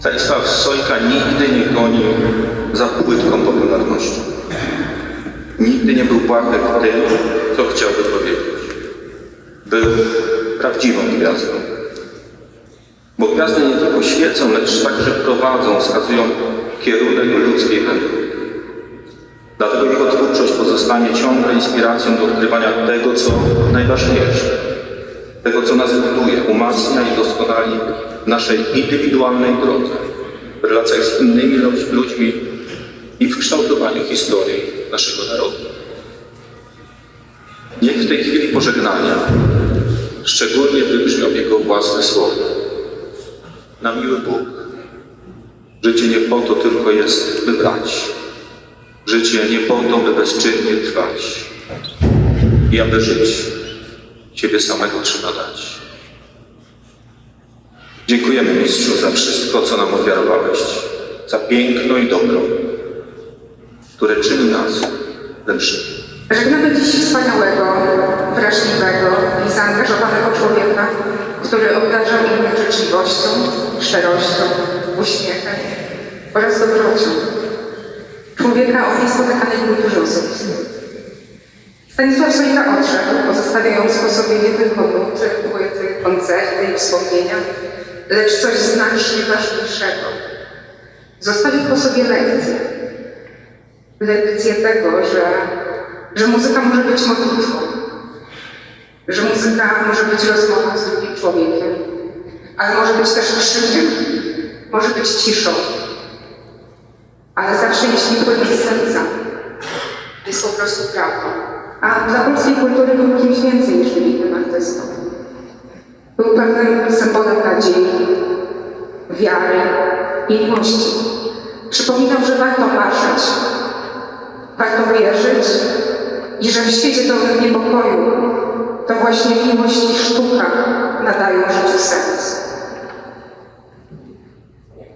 Stanisław Sojka nigdy nie gonił za płytką popularnością. Nigdy nie był błahy w tym, co chciałby powiedzieć. Był prawdziwą gwiazdą. Bo gwiazdy nie tylko świecą, lecz także prowadzą, wskazują kierunek ludzkiej wędrówki. Dlatego jego twórczość pozostanie ciągle inspiracją do odkrywania tego, co najważniejsze, tego, co nas buduje, umacnia i doskonali w naszej indywidualnej drodze, w relacjach z innymi lud- ludźmi i w kształtowaniu historii naszego narodu. Niech w tej chwili pożegnania szczególnie wybrzmią jego własne słowa. Na miły Bóg, życie nie po to tylko jest wybrać. Życie nie po to, by bezczynnie trwać i aby żyć, Ciebie samego trzeba dać. Dziękujemy Mistrzu za wszystko, co nam ofiarowałeś, za piękno i dobro, które czyni nas lepszymi. Żegnamy dziś wspaniałego, wrażliwego i zaangażowanego człowieka, który obdarza innych życzliwością, szczerością, uśmiechem oraz dobrocią. Człowieka o niespotykanej kulturze osobistej. Stanisław Sojka odszedł, pozostawiając po sobie nie tylko nuty, płyty, koncerty i wspomnienia, lecz coś znacznie ważniejszego. Zostawił po sobie lekcję. Lekcję tego, że, że muzyka może być modlitwą, że muzyka może być rozmową z drugim człowiekiem, ale może być też krzykiem, może być ciszą, ale zawsze jeśli płynie z serca, jest po prostu prawdą. A dla polskiej kultury był kimś więcej niż wybitnym artystą. Był pewnym symbolem nadziei, wiary miłości. Przypominał, że warto marzyć, warto wierzyć i że w świecie pełnym niepokoju to właśnie miłość i sztuka nadają życiu sens.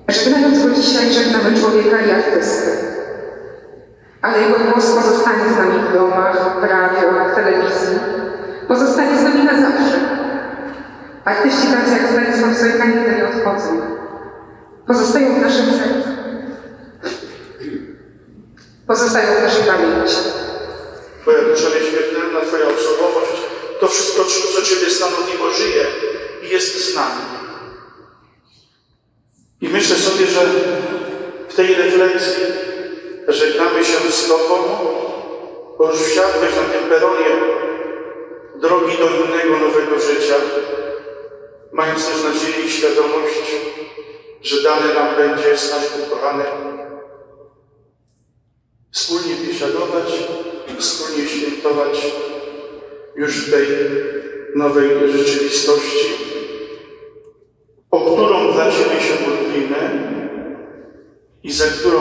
Żegnając go dzisiaj, żegnamy człowieka i artystę. Ale jego głos pozostanie z nami w domach, w radiu, w telewizji. Pozostanie z nami na zawsze. Artyści tacy jak Stanisław Sojka nigdy nie odchodzą. Pozostają w naszym sercu. Pozostają w naszej pamięci. Twoja dusza nieśmiertelna, Twoja osobowość, to wszystko, co Ciebie stanowiło, żyje i jest z nami. I myślę sobie, że w tej refleksji żegnamy się z Tobą, bo już wsiadłeś na tym peronie drogi do innego, nowego życia, mając też nadzieję i świadomość, że dane nam będzie z naszym ukochanym wspólnie biesiadować, wspólnie świętować już w tej nowej rzeczywistości, o którą dla Ciebie się modlimy i za którą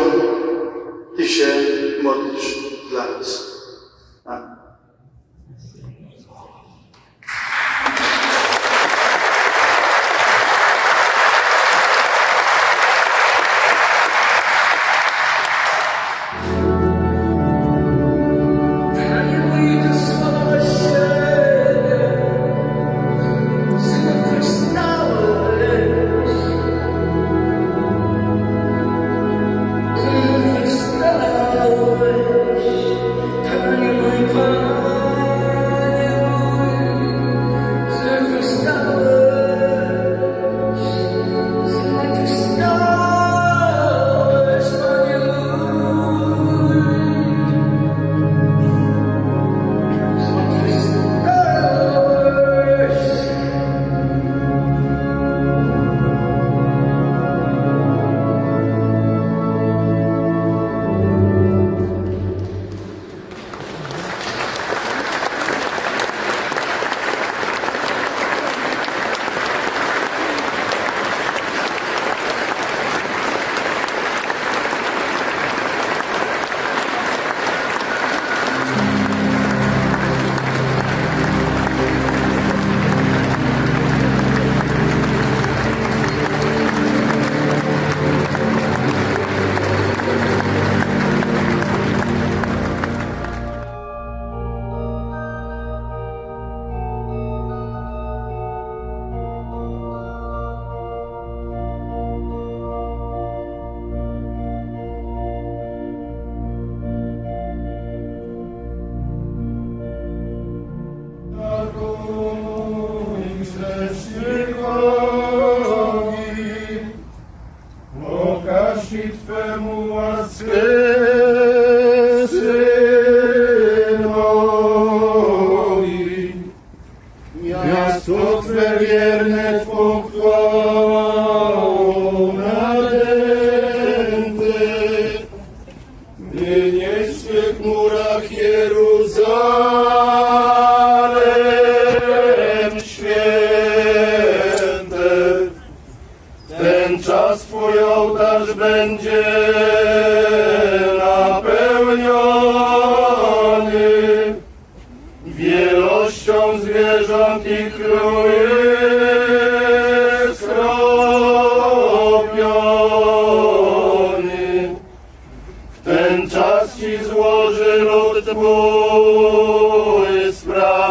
swych murach Jeruzalem święte. Ten czas Twój ołtarz będzie napełniony wielością zwierząt i skropiony. Twój sprawiedliwą,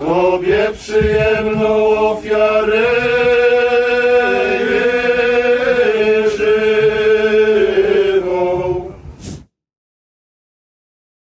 Tobie przyjemną ofiarę